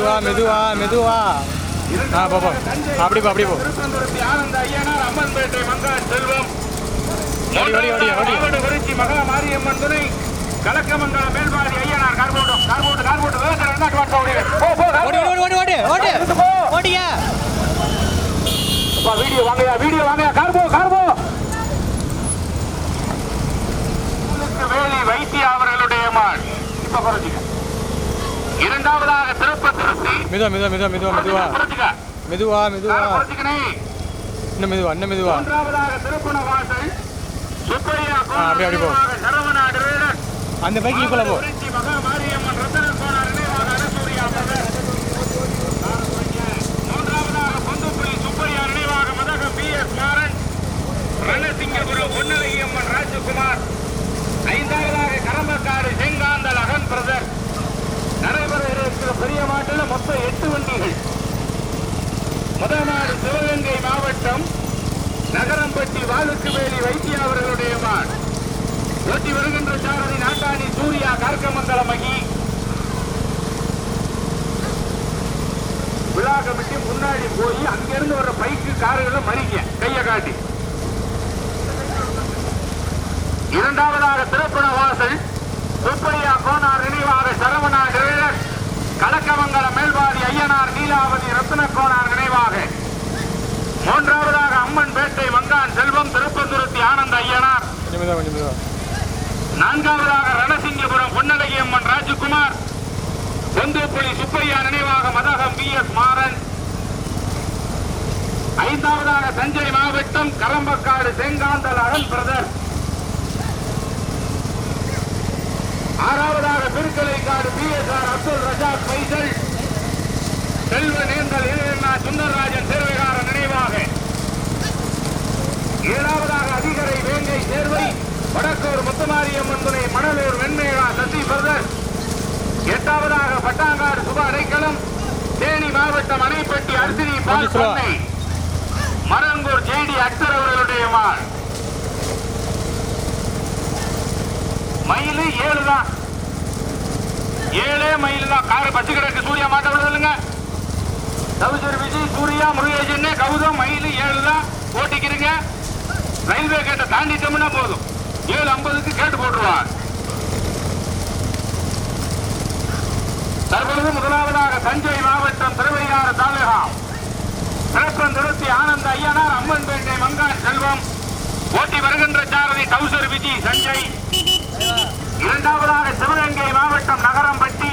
மெதுவா மெதுவா மெதுவா. ஆ போ போ. அப்படி போ அப்படி போ. திருப்பந்துரத்தி ஆனந்த ஐயனார் அம்மன்பேட்டை மங்கான் செல்வம் ஓடி, ஓடி, ஓடி, ஓடி. மாவட்ட குறிச்சி மகா மாரியம்மன் துணை கலக்கமங்கல மேல்பாடி ஐயனார் கார்போட்டம் கார்போட்டு கார்போட்டு வேகத்தில் ரெண்டாட்டு வாட்ஸ் ஓடி போ போ ஓடி ஓடி ஓடி ஓடி ஓடி. எடுத்து போ. ஓடியா. அப்பா, வீடியோ வாங்கயா வீடியோ வாங்கயா. கார்போ கார்போ. வேலி வைத்திய அவர்களுடைய மாள் இப்ப இரண்டாவதாக திருப்பத்திருத்தி மெதுவா மெதுவா மெதுவா மெதுவா மெதுவா. மெதுவா மெதுவா. இன்னும் மெதுவா இன்னும் மெதுவா. அப்படியே, அப்படியே போ. அந்த பைக் ஈக்குவலா போ. ரணசிங்கபுரம் பொன்னலையம்மன் ராஜகுமார். ஐந்தாவதாக கரம்பக்காடு செங்காந்தல் அகன் பிரதர். இருக்கிற மொத்தம் எட்டு வண்டிகள். முதல் நாடு சிவகங்கை மாவட்டம் நகரம்பட்டி வாலுக்குவேலி வைத்திய அவர்களுடைய மான் ஓட்டி வருகின்ற சாரதி நாட்டாணி சூர்யா கார்க்கமங்கல மகி. விழா கமிட்டி முன்னாடி போய் அங்கிருந்து வர்ற பைக்கு காருகளை மறிக்க கையை காட்டி. இரண்டாவதாக திருப்பண வாசல் சுப்பையா கோனார் நினைவாக சரவணா டிரைவர் கலக்கமங்கல மேல்வாதி ஐயனார் நீலாவதி ரத்ன கோனார் நினைவாக. மூன்றாவதாக அம்மன் பேட்டை மங்கான் செல்வம் திருப்பந்துருத்தி ஆனந்த ஐயனார். நான்காவதாக ரணசிங்கபுரம் பொன்னழகியம்மன் ராஜகுமார். பொந்துப்புலி சுப்பையா நினைவாக மதகம் பி எஸ் மாறன். ஐந்தாவதாக தஞ்சை மாவட்டம் கரம்பக்காடு செங்காந்தல் அகன் பிரதர். ஆறாவதாக Thirukalaikadu P S R Abdul Razak Faisal. Selva நேந்தல் இளையண்ணா Sundararajan சேர்வைகார நினைவாக. ஏழாவதாக அதிகரை வேங்கை சேர்வை வடக்கூர் முத்துமாரியம்மன் துணை மணலூர் வெண்மேகா சசி பிரதர். எட்டாவதாக பட்டாங்காடு சுப அடைக்கலம் தேனி மாவட்டம் அணைப்பட்டி அர்சினி பால். பண்ணை. மரங்கூர் ஜேடி அக்தர் அவர்களுடைய மாள் மயிலு ஏழு தான். ஏழே மயிலு தான். கார் பச்சை கிடக்கு. சூர்யா மாட்ட விடுதலுங்க தவிசர் விஜய் சூர்யா முருகேஜன் கவுதம் மயிலு ஏழு தான். ஓட்டிக்கிறீங்க. ரயில்வே கேட்டை தாண்டிட்டோம்னா போதும். ஏழு ஐம்பதுக்கு கேட்டு போட்டுருவான் தற்பொழுது முதலாவதாக தஞ்சை மாவட்டம் திருவையாறு தாலுகா திருத்தி ஆனந்த ஐயனார் அம்மன்பேட்டை மங்கான் செல்வம். ஓட்டி வருகின்ற சாரதி டவுசர் விஜய் சஞ்சய் இரண்டாவதாக சிவகங்கை மாவட்டம் நகரம்பட்டி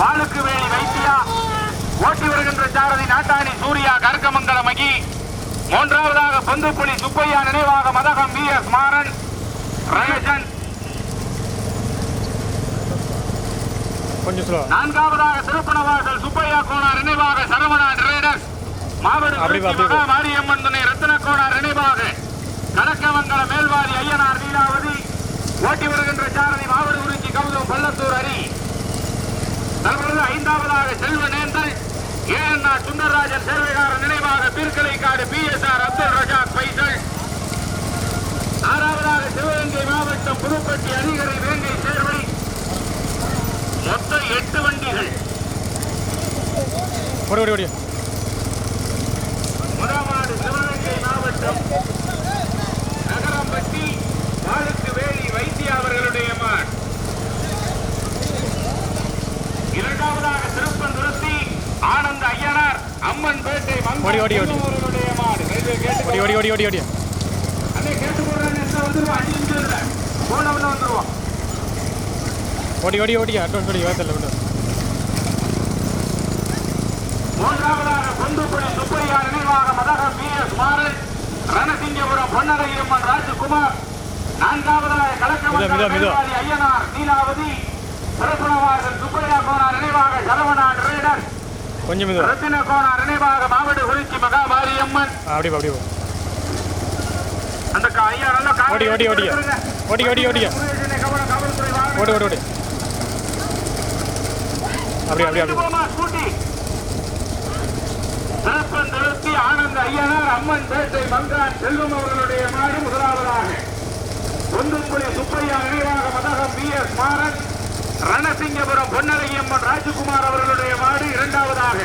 வாளுக்குவேலி வைத்தியா ஓட்டி வருகின்ற சாரதி நாட்டாணி சூர்யா கர்க்கமங்கல மகி மூன்றாவதாக பொந்துப்புலி சுப்பையா நினைவாக Mathagam V S Maran slow நான்காவதாக திருப்பணவாசல் சுப்பையா கோனார் நினைவாக சரவணா டிரேடர்ஸ். மாவட்ட மாரியம்மன் துணை ரத்தின கோனார் நினைவாக. கலக்கமங்கல மேல்வாதி ஐயனார் நீலாவதி ஓட்டி வருகின்ற சாரதி மாவட்ட குறிச்சி கவுதம் பள்ளத்தூர் அரி தற்பொழுது ஐந்தாவதாக செல்வ நேந்தல் ஏஎன்ஆ சுந்தரராஜன் சேர்வைகார நினைவாக Peerkalaikadu P S R Abdul Razak Faisal. ஆறாவதாக சிவகங்கை மாவட்டம் புதுப்பட்டி அதிகரை வேங்கை சேர்வை. மொத்தம் எட்டு வண்டிகள். முதலாவது சிவகங்கை மாவட்டம் நகரம்பட்டி வாழுக்கு வேலி வைத்திய அவர்களுடைய மாட் இரண்டாவதாக திருப்பந்துருத்தி ஆனந்த ஐயனார் அம்மன் பேட்டை ஓடி, ஓடி, ஓடி. ஓடி ஓடி ஓடி ஓடி. ஓடி ஓடி ஓடி ஓடி. அட்வான்ஸ் ஓடி வேத்தல விட்டு மூன்றாவதாக பொந்துப்புடி சுப்பையா நினைவாக மதகம் பி. எஸ். மாறன் ரணசிங்கபுரம் பொன்னரையம்மன் ராஜகுமார் நான்காவதாக. கலக்கமங்கல ஐயனார் நீலாவதி சுப்பையா கோனார் நினைவாக சரவணா டிரேடர் கொஞ்சம் நினைவாக மாவட்ட குறிச்சி மகா மாரியம்மன் அப்படியே போ. அந்த ஐயா நல்லா ஓடி ஓடி ஓடி. ஓடி ஓடி ஓடி. ஓடி. ஓடி ஓடி ஸ்கூட்டி. திருப்பன் திருத்தி ஆனந்த ஐயனார் அம்மன் பேட்டை மங்கான் செல்வம் அவர்களுடைய மாடு முதலாவதாக. குந்துக்குழி சுப்பையா நினைவாக மதகம் பி எஸ் மாறன். ரணசிங்கபுரம் பொன்னரையம்மன் ராஜகுமார் அவர்களுடைய மாடு இரண்டாவதாக.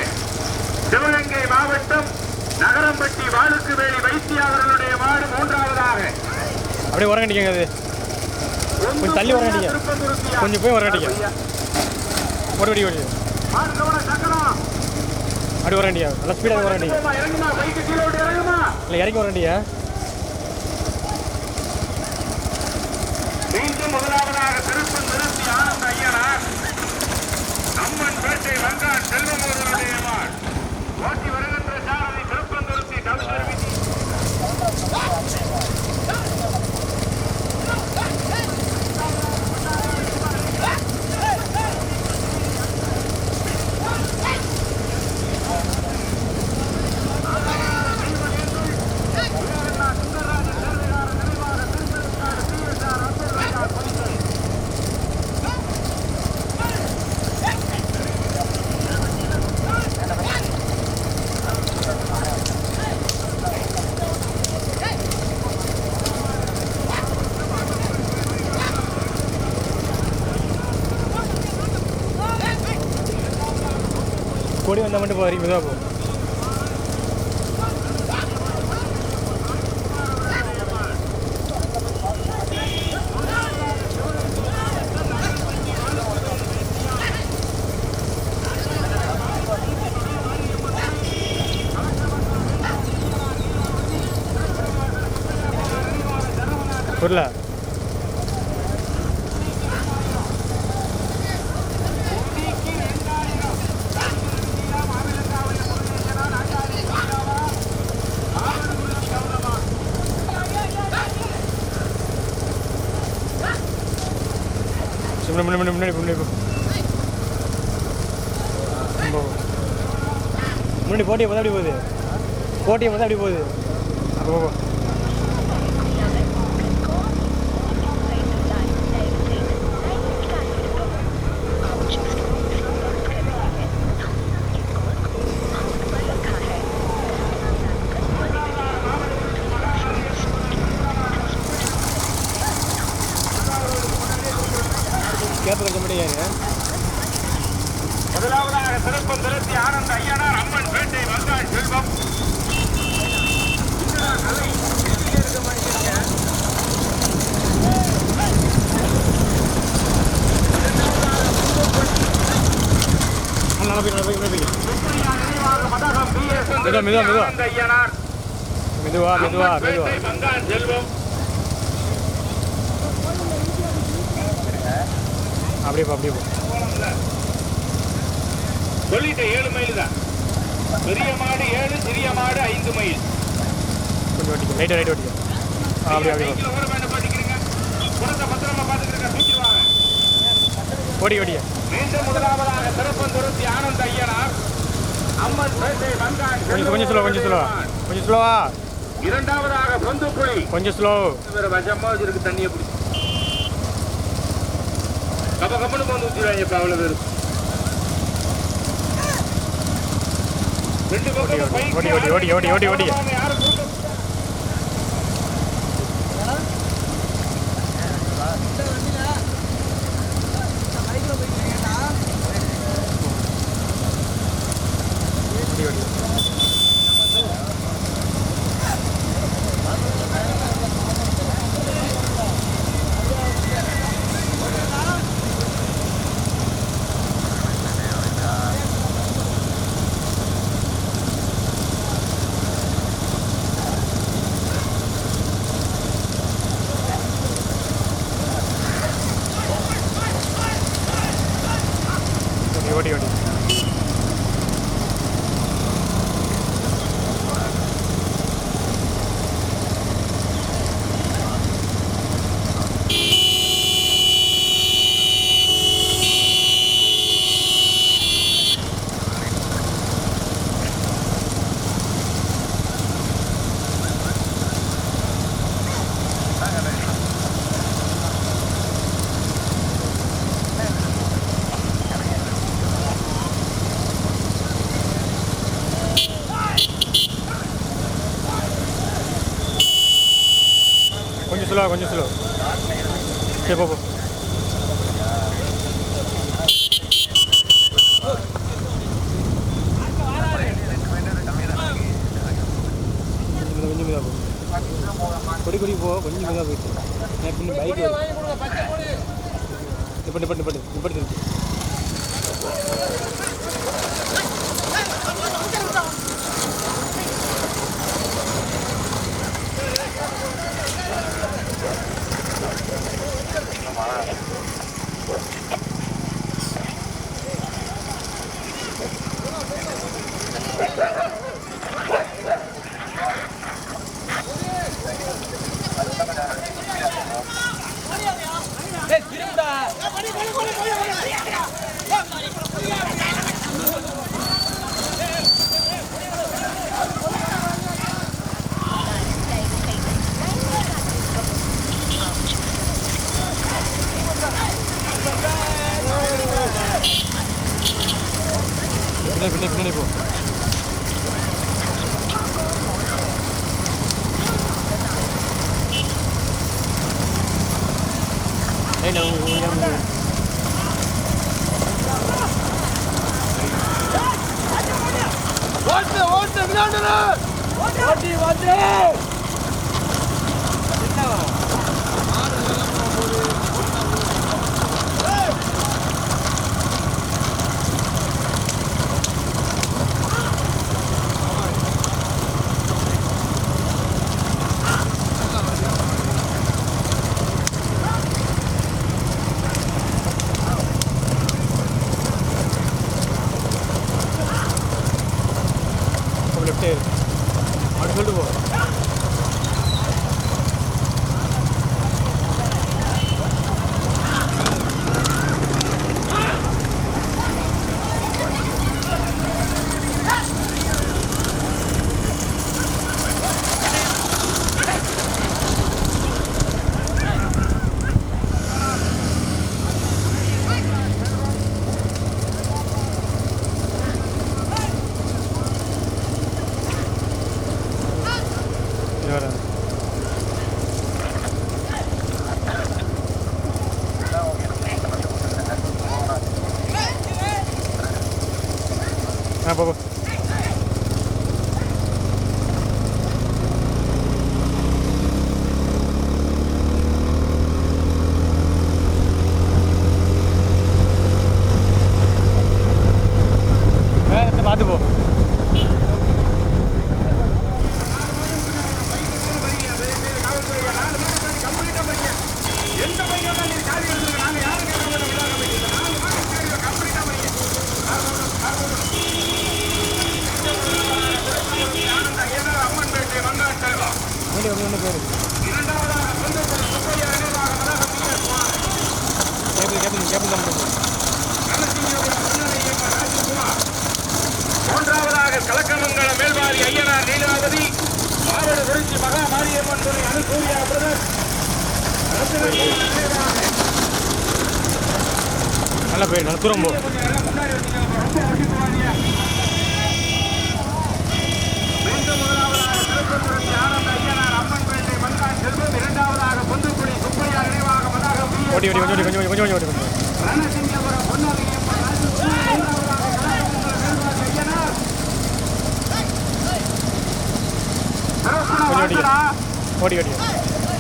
சிவகங்கை மாவட்டம் நகரம்பட்டி வாழுக்குவேலி வைத்தியா அவர்களுடைய மாடு மூன்றாவதாக. அப்படியே உரங்கட்டிக்கங்க அது. கொஞ்சம் தள்ளி. திருப்பந்துருத்தியா. கொஞ்சம் போய் வரங்கடிங்க. ஓடி ஓடி ஓடி. அப்படி வரண்டியா நல்லா ஸ்பீடாக இறங்குமா இல்லை இறங்கி வரண்டியா மீண்டும் முதலாவதாக திருப்பம் நிறுத்தி ஆனந்த ஐயனார் அம்மன் பேட்டை செல்வமோதனுடைய மாள் ஓட்டி வர கொடி மட்டும் போகிறீங்க மெதுவாக போகும் புரியல சரி, முன்னாடி முன்னாடி முன்னாடி போட்டியை பார்த்தா அப்படி போகுது. போட்டியை பார்த்தா அப்படி போகுது. அப்போ போ, போ. கேப்ப கட்ட முடியாது முதலாவதாக திருப்பம் நிறுத்தி ஆனந்த ஐயனார் அம்மன் பேட்டை வங்கான் செல்வம் நல்லா போய் நல்லா போய் நல்லா போய் சுப்பையா நினைவாக மதகம் பி எஸ் மெதுவா, ஆனந்த ஐயனார் மெதுவா மெதுவா மெதுவா. வங்கான் செல்வம். அப்படியே அப்படியே போ. சொல்லிட்டேன் ஏழு மைல் தான். பெரிய மாடு ஏழு சிறிய மாடு ஐந்து மைல் கொஞ்சம் ஓட்டிக்க லைட்டாக ரைட் ஓட்டிக்க. அப்படியே அப்படியே ஓட ஓடிய மீண்டும் முதலாவதாக திருப்பந்துருத்தி ஆனந்த ஐயனார். அம்மன் பேட்டை வங்கான் கொஞ்சம் கொஞ்சம் ஸ்லோ கொஞ்சம் ஸ்லோ கொஞ்சம் ஸ்லோவா இரண்டாவதாக பொந்துக்குழி கொஞ்சம் ஸ்லோ வேற வசமா இருக்கு தண்ணியை பிடிச்சி கப்ப கப்பனு வந்து ஊற்றிடுவாங்க இப்ப அவ்வளவு பேர். ரெண்டு பக்கம் ஓடி, ஓடி, ஓடி ஓடி ஓடி ஓடி கொஞ்சம் ஸ்லோ கொஞ்சம் ஸ்லோ சரி போ போ கொஞ்சம் கொஞ்சம் மெதுவா போ கொடி கொடி போ கொஞ்சம் மெதுவாக போயிட்டு நான் பின்ன பைக் நிப்பட்டு நிப்பட்டு நிப்பட்டு நிப்பட்டு. நிறுத்து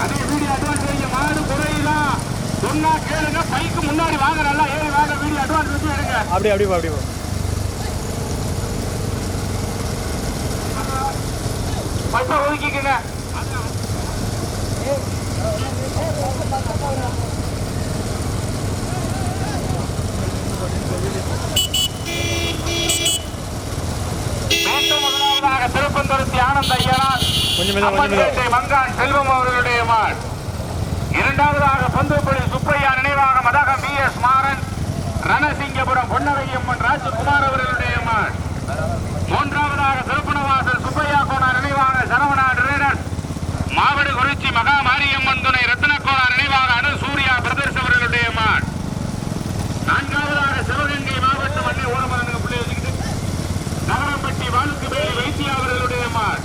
அதே வீடியோ அட்வான்ஸ் வைங்க மாடு குறையில சொன்னா கேளுங்க. பைக்கு முன்னாடி வாங்க நல்லா ஏறி வாங்க. வீடியோ அட்வான்ஸ் வச்சு எடுங்க. அப்படி அப்படி அப்படி போ. பைப்பை ஒதுக்கிக்கங்க மீண்டும் முதலாவதாக திருப்பந்தொருத்தி ஆனந்த ஐயனார் மங்கான் செல்வம் அவர்களுடைய மாள் இரண்டாவதாக பந்துப்பள்ளி சுப்பையா நினைவாக மதகம் பி எஸ் மாறன் ரணசிங்கபுரம் பொன்னவையம்மன் ராஜகுமார் அவர்களுடைய மாள் மூன்றாவதாக திருப்பணவாசல் சுப்பையா கோனார் நினைவாக சரவணா ட்ரேடர்ஸ் மாவடு குறிச்சி மகா மாரியம்மன் துணை ரத்னக்கோணா நினைவாக அனு சூர்யா பிரதர்ஸ் அவர்களுடைய மாள் நான்காவதாக சிவகங்கை மாவட்டம் அன்னை ஓரமாக பிள்ளை வச்சுக்கிட்டு நகரம்பட்டி வாழுக்கு மேலி வைத்தியா அவர்களுடைய மாள்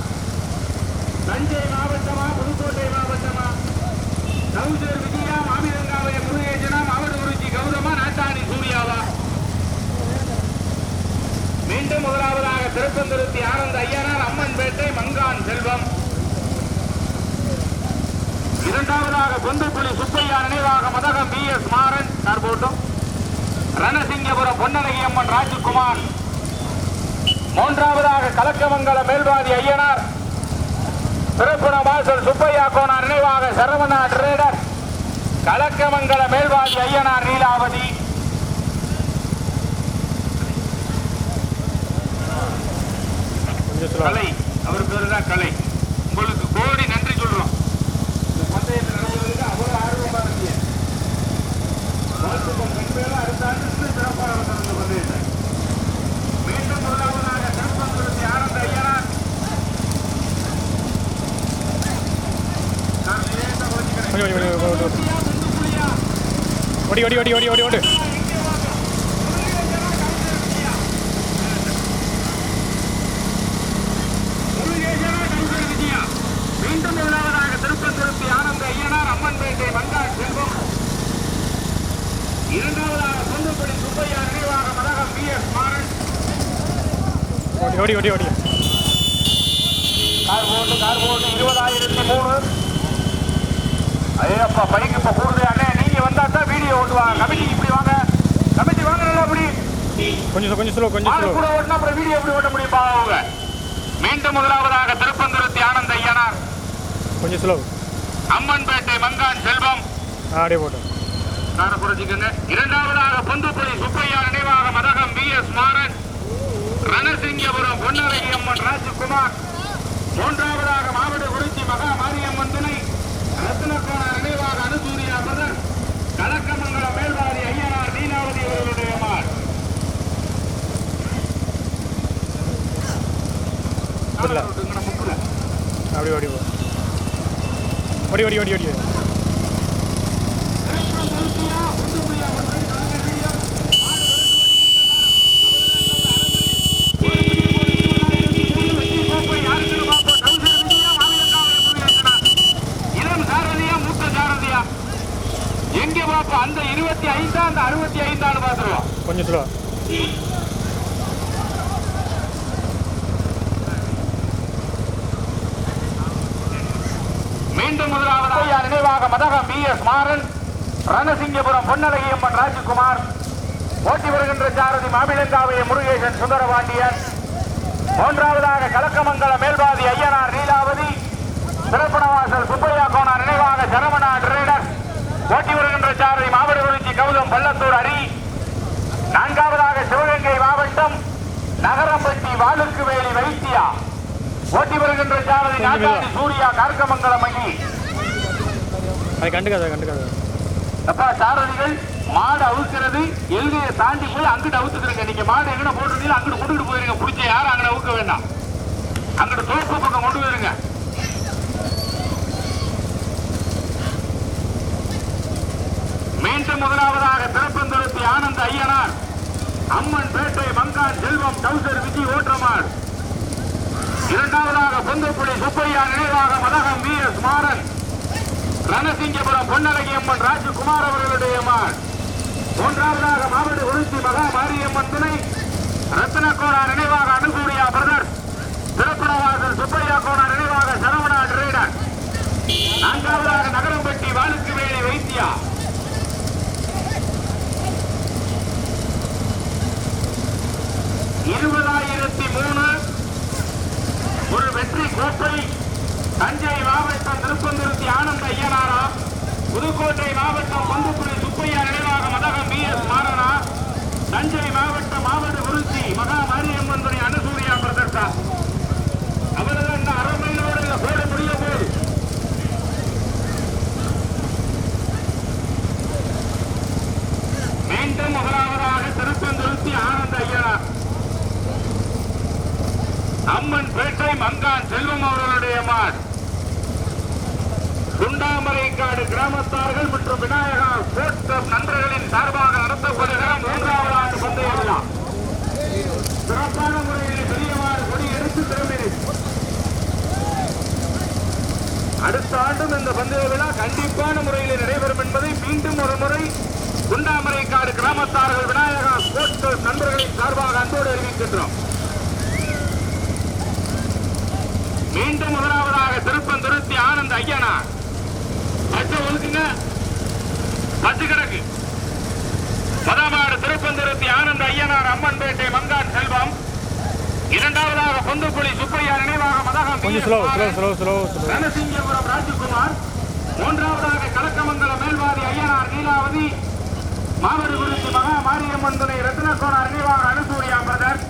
தஞ்சை மாவட்டமா புதுக்கோட்டை மாவட்டமா கவுசர் விஜயா மாமிரங்காவைய முருகேசனா அவர் குறிச்சி கௌதமா நாட்டாணி சூர்யாவா மீண்டும் முதலாவதாக திருப்பந்திருத்தி ஆனந்த ஐயனார் அம்மன்பேட்டை மங்கான் செல்வம் இரண்டாவதாக பொந்துப்புலி சுப்பையா நினைவாக Mathagam P S Maran sir போட்டும் ரணசிங்கபுரம் பொன்னழகி அம்மன் ராஜகுமார் மூன்றாவதாக கலக்கமங்கலம் மேல்வாதி ஐயனார் திருப்புண வாசல் சுப்பையா கோனார் நினைவாக சரவணா ட்ரேடர் கலக்கமங்கல மேல்வாதி ஐயனார் நீலாவதி கலை. அவர் பேரு தான் கலை. உங்களுக்கு கோடி நன்றி சொல்றோம். அவ்வளவு ஆர்வமா இருந்தீங்க அடுத்த ஆண்டு சிறப்பாக நடக்கும் இந்த பந்தயத்தை மீண்டும் முதலாவதாக திருப்பங்குளத்தி ஆனந்த ஐயனார் நான் லேசா ஓட்டிக்கிறேன். கொஞ்சம் கொஞ்சம் கொஞ்சம் கொஞ்சம் புலியா, முந்து புலியா? ஓடி ஓடி ஓடி ஓடி ஓடி ஓடு மீண்டும் ஆனந்த ஓடி ஓடி ஓடி ஓடி கார் போட்டு கார் போட்டு இருபதாயிரத்தி மூணு. ஐயப்பா பைக்கு இப்போ கூடுதல் அண்ணே நீங்க வந்தா தான் வீடியோ ஓட்டுவாங்க. கமிட்டி இப்படி வாங்க. கமிட்டி வாங்க நல்லா அப்படி கொஞ்சம் கொஞ்சம் ஸ்லோ கொஞ்சம் ஸ்லோ கூட ஓட்டினா அப்புறம் வீடியோ எப்படி ஓட்ட முடியும் பாவங்க? மீண்டும் முதலாவதாக திருப்பந்திருத்தி ஆனந்த ஐயனார். கொஞ்சம் ஸ்லோ அம்மன்பேட்டை மங்கான் செல்வம். அப்படியே போட்டோம். குறைச்சிக்கங்க இரண்டாவதாக பொந்துப்புலி சுப்பையா நினைவாக மதகம் பி எஸ் மாறன். ரணசிங்கபுரம் பொன்னரகி அம்மன் ராஜகுமார். மூன்றாவதாக மாவட்ட குறிச்சி மகா மாரியம்மன் துணை. ரத்னகோண நினைவாக அனுசூரியா மதன் கலக்கமங்கலம் மேல்வாரி ஐயனார் இல்ல. முக்குல அப்படியே ஓடி ஓடி ஓடி ஓடி ஓடி எங்க பாப்பா அந்த இருபத்தி ஐந்தா அந்த அறுபத்தி ஐந்தான்னு பாத்துருவோம் கொஞ்சம் ஸ்லோ மீண்டும் முதலாவதாக நினைவாக மதகம் பி எஸ் மாறன் ரணசிங்கபுரம் பொன்னழகியம்மன் ராஜகுமார் ஓட்டி வருகின்ற சாரதி மாமிளங்காவைய முருகேசன் சுந்தரபாண்டியன் மூன்றாவதாக கலக்கமங்கலம் மேல்வாதி ஐயனார் நீலாவதி சிறப்பனவாசல் சுப்பையா கோனார் நினைவாக சரவணா ட்ரேடர் ஓட்டி வருகின்ற சாரதி மாவட்டகுறிச்சி கௌதம் பள்ளத்தூர் அரி நான்காவதாக சிவகங்கை மாவட்டம் நகரம்பட்டி வாளுக்கு வேலி வைத்தியா ஓட்டி வருகின்ற சாரதி நாட்டாணி சூர்யா கார்க்கமங்கலம் அணி அதை கண்டுக்காத கண்டுக்காத. அப்பா சாரதிகள் மாடு அவுக்கிறது எல்கையை தாண்டி போய் அங்கிட்டு அவுத்துக்கிறீங்க நீங்க மாடு எங்கட போட்டுருந்தீங்க அங்கிட்டு கொண்டுட்டு போயிருங்க. பிடிச்ச யாரும் அங்கே அவுக்க வேண்டாம். அங்கிட்டு தோப்பு பக்கம் கொண்டு போயிருங்க. மீண்டும் முதலாவதாக திருப்பந்துருத்தி ஆனந்த ஐயனார். அம்மன் பேட்டை மங்கான் செல்வம் டவுசர் விஜி ஓட்டமார் இரண்டாவதாக பொந்தப்புடி சுப்பையா நினைவாக மதகம் வி எஸ் மாறன். ரணசிங்கபுரம் பொன்னழகியம்மன் ராஜகுமார் அவர்களுடைய மான் மூன்றாவதாக மாவட்ட உருத்தி மகா மாரியம்மன் துணை. ரத்னகோரா நினைவாக அனுகூடியா பிரதர்ஸ் திருப்பணவாசல் சுப்பையா கோணா நினைவாக சரவணா டிரைடர். நான்காவதாக நகரம்பட்டி வாளுக்கு வேலை வைத்தியா. இருபதாயிரத்தி மூணு. ஒரு வெற்றி கோப்பை. தஞ்சை மாவட்டம் திருப்பந்துருத்தி ஆனந்த ஐயனாரா புதுக்கோட்டை மாவட்டம் பந்துப்புரி சுப்பையா நினைவாக மதகம் பி எஸ் மாறனா தஞ்சை மாவட்டம் மாவட்ட குறிச்சி மகா மாரியம்மன் துணை அனுசூரியா பிரதர்ஷா அவரது அந்த அரைமையிலோடு இந்த போட முடிய போது மீண்டும் முதலாவதாக திருப்பந்துருத்தி ஆனந்த ஐயனார் அம்மன் பேட்டை மங்கான் செல்வம் அவர்களுடைய மான் குண்டாமரைக்காடு கிராமத்தார்கள் மற்றும் விநாயகா ஸ்போர்ட்ஸ் கிளப் நண்பர்களின் சார்பாக நடத்தப்படுகிற மூன்றாவது ஆண்டு பந்தய விழா சிறப்பான முறையில் பெரியவாறு கொடி எடுத்து திரும்பினேன் அடுத்த ஆண்டும் இந்த பந்தய விழா கண்டிப்பான முறையில் நடைபெறும் என்பதை மீண்டும் ஒரு முறை குண்டாமரைக்காடு கிராமத்தார்கள் விநாயகா ஸ்போர்ட்ஸ் நண்பர்களின் சார்பாக அன்போடு அறிவிக்கின்றோம். மீண்டும் முதலாவதாக திருப்பம் திருத்தி ஆனந்த் ஐயனா. பச்சை ஒழுக்குங்க. பச்சை கிடக்கு. முதலாவது திருப்பந்திருத்தி ஆனந்த் ஐயனார் அம்மன்பேட்டை மங்கான் செல்வம். இரண்டாவதாக பொந்துப்புலி சுப்பையா நினைவாக மதகம் ரணசிங்கபுரம் ராஜகுமார். மூன்றாவதாக கலக்கமங்கலம் மேல்வாதி ஐயனார் நீலாவதி மாவடுகுறிச்சி மகா மாரியம்மன் துணை ரத்னகோணார் நினைவாக அனுசூரியா பிரதர்.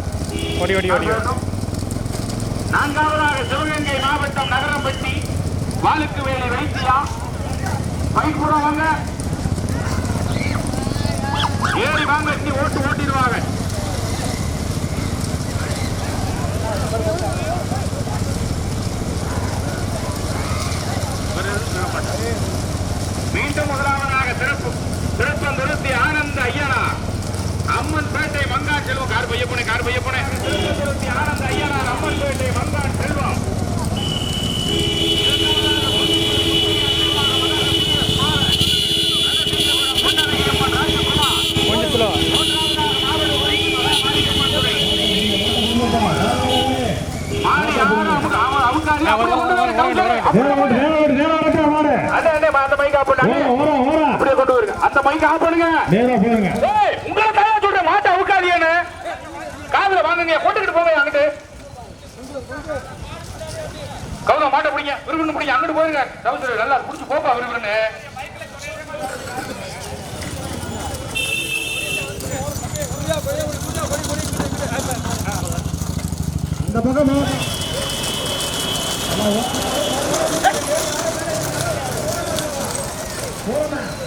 நான்காவதாக சிவகங்கை மாவட்டம் நகரம்பட்டி வாலுக்கு வேலி வைத்தியா பைக்குறம் வாங்க ஏறி வாங்க நீ ஓட்டு ஓட்டிடுவாங்க மீண்டும் முதலாவதாக சிறப்பு சிறப்பம் நிறுத்தி ஆனந்த ஐயனா அம்மன் பேட்டை மங்கான் செல்வம் கார் பைய போனே கார் பைய போனே நிறுத்தி ஆனந்த ஐயனார் அம்மன் பேட்டை மங்கான் செல்வம் கொஞ்சம் ஸ்லோ மாறி ஆனா அமுக்கு அவன் அமுக்காது அப்படியே கொண்டு வர கவுண்டர். நேரம் ஓட்டு, நேரம் ஓட்டு, நேரம் ஓட்டு, மாடு. அண்ணே, அண்ணே, அந்த மைக் ஆஃப் பண்ணுங்க. நேரா போடுங்க. ஏய் உங்களை தயா சொல்றேன்? மாட்டை அவுக்காதியானே காதுல வாங்குங்க. கொண்டுகிட்டு போங்க அங்கிட்டு. கவுங்க மாட்டை பிடிங்க. விரும்புன்னு பிடிங்க. அங்கிட்டு போயிருங்க. கவுசர் நல்லா புடிச்சு போப்பா விரும்புன்னு. இந்த பக்கம் Hold on.